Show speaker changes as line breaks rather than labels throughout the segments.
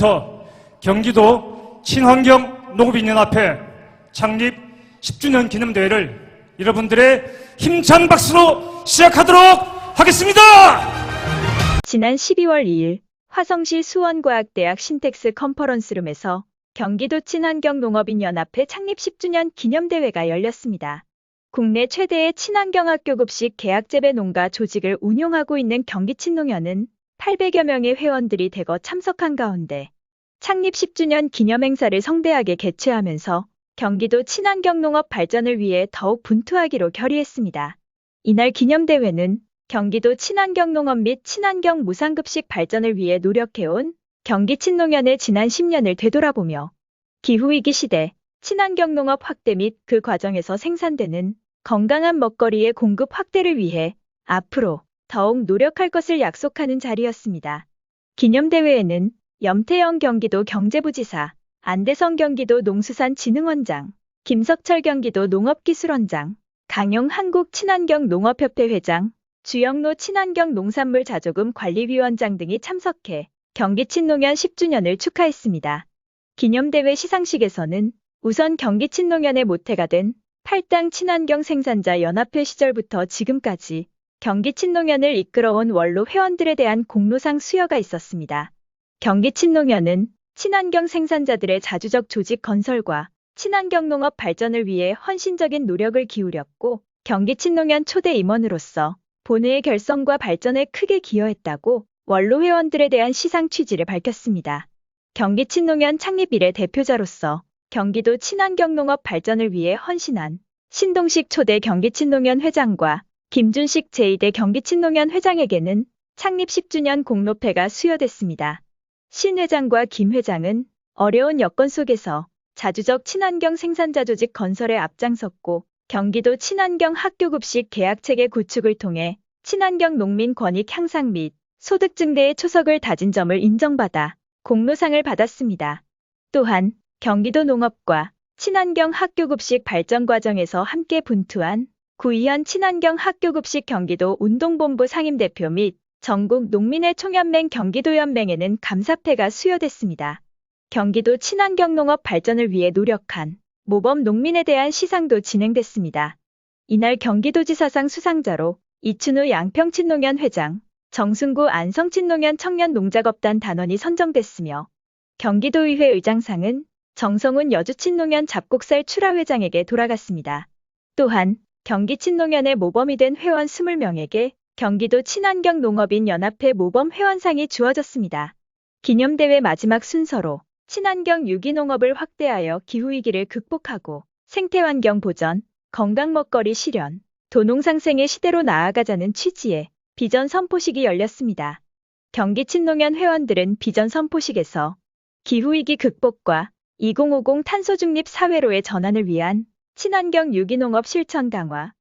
시작부터 경기도 친환경 농업인연합회 창립 10주년 기념대회를 여러분들의 힘찬 박수로 시작하도록 하겠습니다!
지난 12월 2일 화성시 수원과학대학 신텍스 컨퍼런스룸에서 경기도 친환경농업인연합회 창립 10주년 기념대회가 열렸습니다. 국내 최대의 친환경학교 급식 계약재배 농가 조직을 운영하고 있는 경기친농연은 800여 명의 회원들이 대거 참석한 가운데 창립 10주년 기념 행사를 성대하게 개최하면서 경기도 친환경 농업 발전을 위해 더욱 분투하기로 결의했습니다. 이날 기념대회는 경기도 친환경 농업 및 친환경 무상급식 발전을 위해 노력해온 경기 친농연의 지난 10년을 되돌아보며 기후위기 시대 친환경 농업 확대 및 그 과정에서 생산되는 건강한 먹거리의 공급 확대를 위해 앞으로 더욱 노력할 것을 약속하는 자리였습니다. 기념대회에는 염태영 경기도 경제부지사, 안대성 경기도 농수산진흥원장, 김석철 경기도 농업기술원장, 강용 한국 친환경 농업협회 회장, 주영로 친환경 농산물 자조금 관리위원장 등이 참석해 경기 친농연 10주년을 축하했습니다. 기념대회 시상식에서는 우선 경기 친농연의 모태가 된 팔당 친환경 생산자 연합회 시절부터 지금까지 경기 친농연을 이끌어온 원로 회원들에 대한 공로상 수여가 있었습니다. 경기 친농연은 친환경 생산자들의 자주적 조직 건설과 친환경 농업 발전을 위해 헌신적인 노력을 기울였고 경기 친농연 초대 임원으로서 본회의 결성과 발전에 크게 기여했다고 원로 회원들에 대한 시상 취지를 밝혔습니다. 경기 친농연 창립 이래 대표자로서 경기도 친환경 농업 발전을 위해 헌신한 신동식 초대 경기 친농연 회장과 김준식 제2대 경기 친농연 회장에게는 창립 10주년 공로패가 수여됐습니다. 신 회장과 김 회장은 어려운 여건 속에서 자주적 친환경 생산자 조직 건설에 앞장섰고 경기도 친환경 학교급식 계약체계 구축을 통해 친환경 농민 권익 향상 및 소득 증대의 초석을 다진 점을 인정받아 공로상을 받았습니다. 또한 경기도 농업과 친환경 학교급식 발전 과정에서 함께 분투한 구이현 친환경 학교급식 경기도 운동본부 상임대표 및 전국 농민의 총연맹 경기도연맹에는 감사패가 수여됐습니다. 경기도 친환경 농업 발전을 위해 노력한 모범 농민에 대한 시상도 진행됐습니다. 이날 경기도지사상 수상자로 이춘우 양평친농연 회장, 정순구 안성친농연 청년농작업단 단원이 선정됐으며 경기도의회 의장상은 정성훈 여주친농연 잡곡살 출하 회장에게 돌아갔습니다. 또한 경기 친농연의 모범이 된 회원 20명에게 경기도 친환경 농업인 연합회 모범 회원상이 주어졌습니다. 기념대회 마지막 순서로 친환경 유기농업을 확대하여 기후위기를 극복하고 생태환경 보전, 건강 먹거리 실현, 도농상생의 시대로 나아가자는 취지의 비전 선포식이 열렸습니다. 경기 친농연 회원들은 비전 선포식에서 기후위기 극복과 2050 탄소 중립 사회로의 전환을 위한 친환경 유기농업 실천 강화,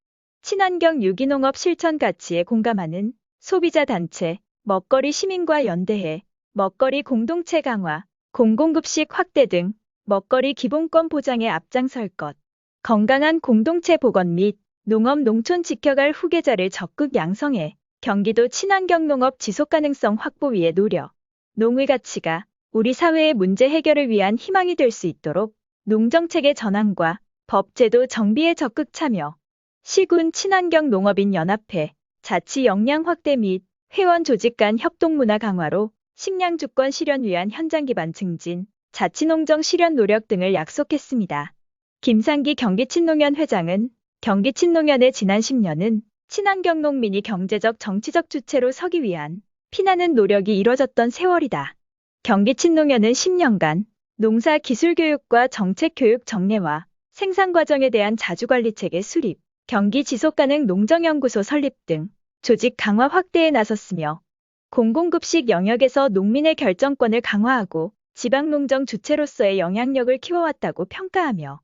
친환경 유기농업 실천 가치에 공감하는 소비자 단체, 먹거리 시민과 연대해 먹거리 공동체 강화, 공공급식 확대 등 먹거리 기본권 보장에 앞장설 것, 건강한 공동체 복원 및 농업 농촌 지켜갈 후계자를 적극 양성해 경기도 친환경 농업 지속가능성 확보 위에 노력, 농의 가치가 우리 사회의 문제 해결을 위한 희망이 될 수 있도록 농정책의 전환과 법제도 정비에 적극 참여, 시군 친환경 농업인 연합회, 자치 역량 확대 및 회원 조직 간 협동 문화 강화로 식량 주권 실현 위한 현장 기반 증진, 자치 농정 실현 노력 등을 약속했습니다. 김상기 경기친농연 회장은 경기친농연의 지난 10년은 친환경 농민이 경제적 정치적 주체로 서기 위한 피나는 노력이 이뤄졌던 세월이다. 경기친농연은 10년간 농사 기술 교육과 정책 교육 정례와 생산 과정에 대한 자주관리 체계 수립, 경기 지속가능 농정연구소 설립 등 조직 강화 확대에 나섰으며 공공급식 영역에서 농민의 결정권을 강화하고 지방농정 주체로서의 영향력을 키워왔다고 평가하며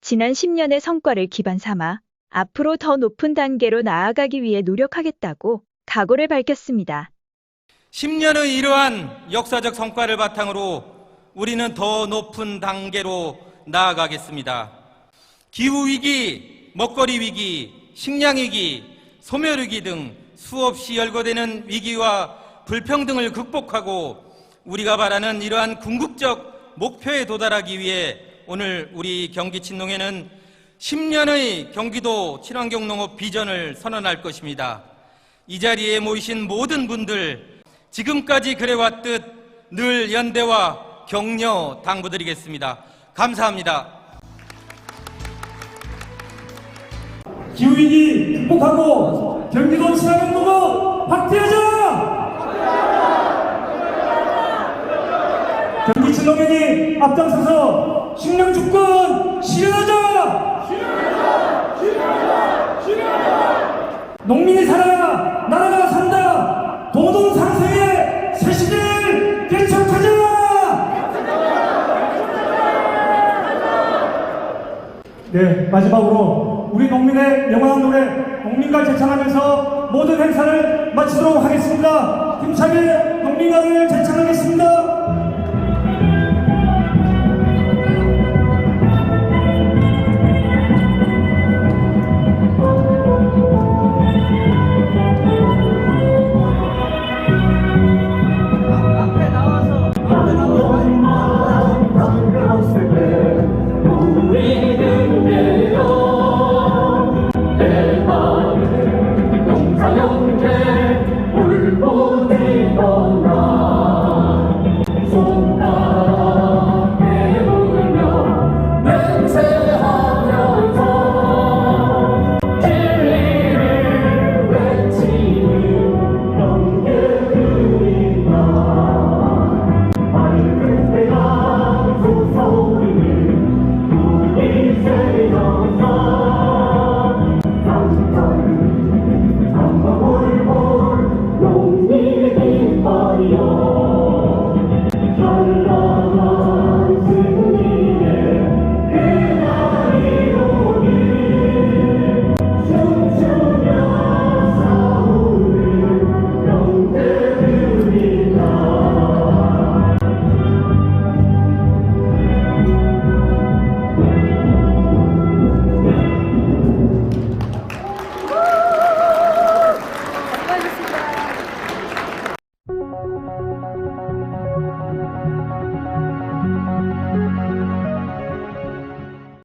지난 10년의 성과를 기반 삼아 앞으로 더 높은 단계로 나아가기 위해 노력하겠다고 각오를 밝혔습니다.
10년의 이러한 역사적 성과를 바탕으로 우리는 더 높은 단계로 나아가겠습니다. 기후위기, 먹거리 위기, 식량위기, 소멸위기 등 수없이 열거되는 위기와 불평등을 극복하고 우리가 바라는 이러한 궁극적 목표에 도달하기 위해 오늘 우리 경기 친농회는 10년의 경기도 친환경 농업 비전을 선언할 것입니다. 이 자리에 모이신 모든 분들 지금까지 그래왔듯 늘 연대와 격려 당부드리겠습니다. 감사합니다.
기후위기 극복하고 경기도 농업 확대하자! 경기 친농연이 앞장서서 식량 주권 실현하자! 농민이 살아야 나라가 산다! 도동상생의 새 시대를 개척하자! 네, 마지막으로 우리 농민의 영원한 노래 농민과 재창하면서 모든 행사를 마치도록 하겠습니다. 힘차게 농민가를 재창하겠습니다.